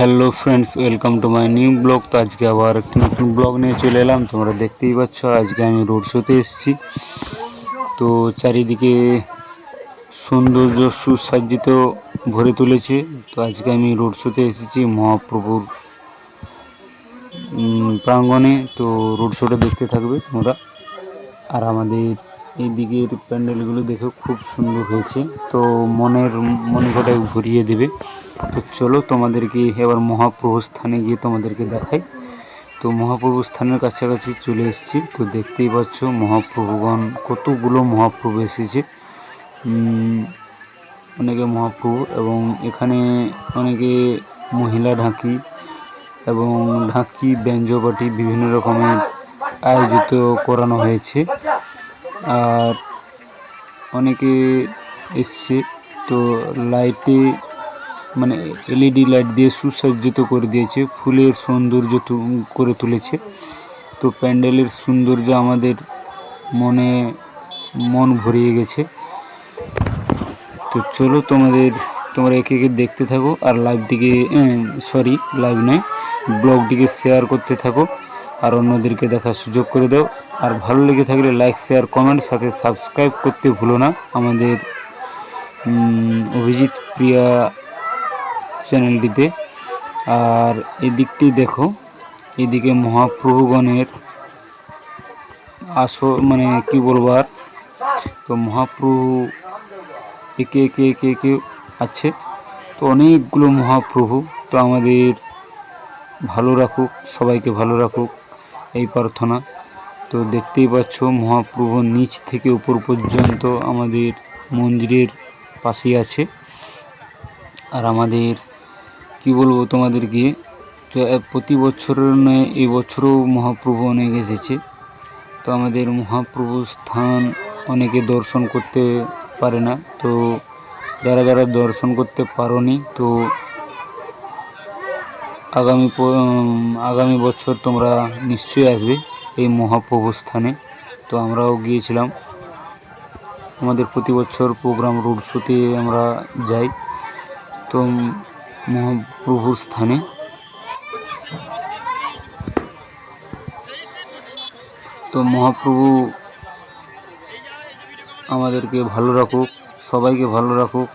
Hello friends, welcome to my new blog. তো আজকে আবার একটি নতুন ব্লগ নিয়ে চলে এলাম। তোমরা দেখতেই পাচ্ছ, আজকে আমি রোড শোতে এসেছি। তো চারিদিকে সৌন্দর্য সুসজ্জিত ভরে তুলেছে। তো আজকে আমি রোড শোতে এসেছি মহাপ্রভুর প্রাঙ্গণে। তো রোড শোটা দেখতে থাকবে তোমরা। আর আমাদের এই দিকের প্যান্ডেলগুলো দেখে খুব সুন্দর হয়েছে। তো মনের মনিকটাই ঘুরিয়ে দেবে। তো চলো তোমাদেরকে এবার মহাপ্রভু স্থানে গিয়ে তোমাদেরকে দেখাই। তো মহাপ্রভু স্থানের কাছাকাছি চলে এসেছি। তো দেখতেই পাচ্ছ মহাপ্রভুগণ, কতগুলো মহাপ্রভু এসেছে। অনেকে মহাপ্রভু এবং এখানে অনেকে মহিলা ঢাকি এবং ঢাকি ব্যঞ্জপাটি বিভিন্ন রকমের আয়োজিত করানো হয়েছে। আর অনেকে এসছে, তো লাইটে মানে এলইডি লাইট দিয়ে সুসজ্জিত করে দিয়েছে, ফুলের সৌন্দর্য করে তুলেছে। তো প্যান্ডেলের সৌন্দর্য আমাদের মনে, মন ভরিয়ে গেছে। তো চলো তোমাদের, তোমরা একে একে দেখতে থাকো, আর লাইভটিকে সরি লাইভ নয় ব্লগটিকে শেয়ার করতে থাকো। আর অন্যদেরকে দেখার সুযোগ করে দাও। আর ভালো লেগে থাকলে লাইক শেয়ার কমেন্ট সাথে সাবস্ক্রাইব করতে ভুলো না। আমাদের অভিজিৎ প্রিয়া চ্যানেলটিতে। আর এদিকটি দেখো, এদিকে মহাপ্রভুগণের আসো মানে কি বলব আর? তো মহাপ্রভু একে একে একে একে আছে। তো অনেকগুলো মহাপ্রভু। তো আমাদের ভালো রাখুক, সবাইকে ভালো রাখুক। এই প্রার্থনা। তো দেখতেই পাচ্ছ, মহাপ্রভু নিচ থেকে উপর পর্যন্ত আমাদের মন্দিরের পাশেই আছে। আর আমাদের, কি বলব তোমাদেরকে প্রতি বছরের নয় এই বছরও মহাপ্রভু অনেক এসেছে। তো আমাদের মহাপ্রভু স্থান অনেকে দর্শন করতে পারে না। তো যারা যারা দর্শন করতে পারোনি, তো আগামী আগামী বছর তোমরা নিশ্চয়ই আসবে এই মহাপ্রভু স্থানে তো আমরাও গিয়েছিলাম। আমাদের প্রতি বছর প্রোগ্রাম রোড শোতে আমরা যাই। তো মহাপ্রভুর স্থানে তো মহাপ্রভু আমাদেরকে ভালো রাখুক, সবাইকে ভালো রাখুক।